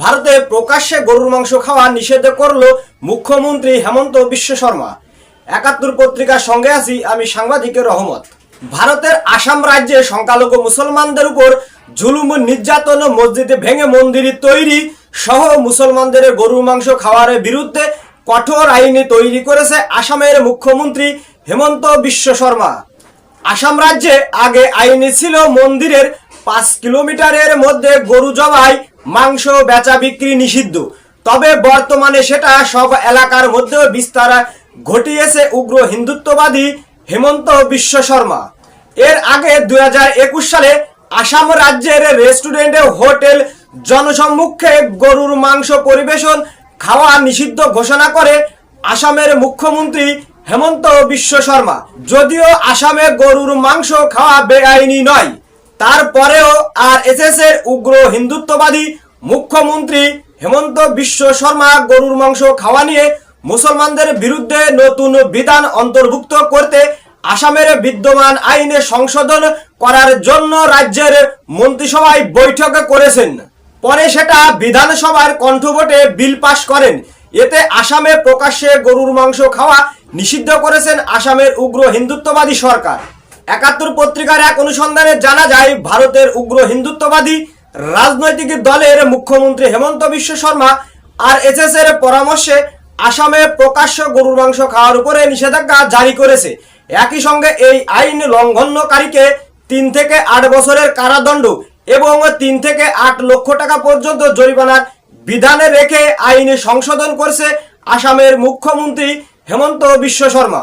ভারতে প্রকাশ্যে গরুর মাংস খাওয়া নিষেধ করল মুখ্যমন্ত্রী হেমন্ত বিশ্ব শর্মা। একাত্তর পত্রিকার সঙ্গে আছি আমি সাংবাদিকের রহমত। ভারতের আসাম রাজ্যে সংখ্যালঘু মুসলমানদের উপর জুলুম, নির্যাতন, মসজিদে ভেঙে মন্দির তৈরি সহ মুসলমানদের গরুর মাংস খাওয়ার বিরুদ্ধে কঠোর আইনি তৈরি করেছে আসামের মুখ্যমন্ত্রী হেমন্ত বিশ্ব শর্মা। আসাম রাজ্যে আগে আইনি ছিল মন্দিরের পাঁচ কিলোমিটারের মধ্যে গরু জবাই মাংস বেচা বিক্রি নিষিদ্ধ। তবে বর্তমানে সেটা সব এলাকার মধ্যেও বিস্তার ঘটিয়েছে উগ্র হিন্দুত্ববাদী হেমন্ত বিশ্ব শর্মা। এর আগে দু হাজার একুশ সালে আসাম রাজ্যের রেস্টুরেন্ট হোটেল জনসম্মুখে গরুর মাংস পরিবেশন খাওয়া নিষিদ্ধ ঘোষণা করে আসামের মুখ্যমন্ত্রী হেমন্ত বিশ্ব শর্মা। যদিও আসামে গরুর মাংস খাওয়া বেআইনি নয় তারপরেও আর এস এর উগ্র হিন্দুত্ববাদী মুখ্যমন্ত্রী হেমন্ত বিশ্ব শর্মা গরুর মাংস খাওয়া নিয়ে মুসলমানদের বিরুদ্ধে নতুন বিধান অন্তর্ভুক্ত করতে আসামের বিদ্যমান আইনে সংশোধন করার জন্য রাজ্যের মন্ত্রিসভায় বৈঠক করেছেন। পরে সেটা বিধানসভার কণ্ঠভোটে বিল পাশ করেন। এতে আসামে প্রকাশ্যে গরুর মাংস খাওয়া নিষিদ্ধ করেছেন আসামের উগ্র হিন্দুত্ববাদী সরকার। একাত্তর পত্রিকার এক অনুসন্ধানে জানা যায়, ভারতের উগ্র হিন্দুত্ববাদী রাজনৈতিক দলের মুখ্যমন্ত্রী হেমন্ত বিশ্ব শর্মা আর এস এর পরামর্শে আসামে প্রকাশ্য গরুর মাংস খাওয়ার উপরে নিষেধাজ্ঞা জারি করেছে। একই সঙ্গে এই আইন লঙ্ঘনকারীকে তিন থেকে আট বছরের কারাদণ্ড এবং তিন থেকে আট লক্ষ টাকা পর্যন্ত জরিমানার বিধানে রেখে আইনে সংশোধন করছে আসামের মুখ্যমন্ত্রী হেমন্ত বিশ্ব শর্মা।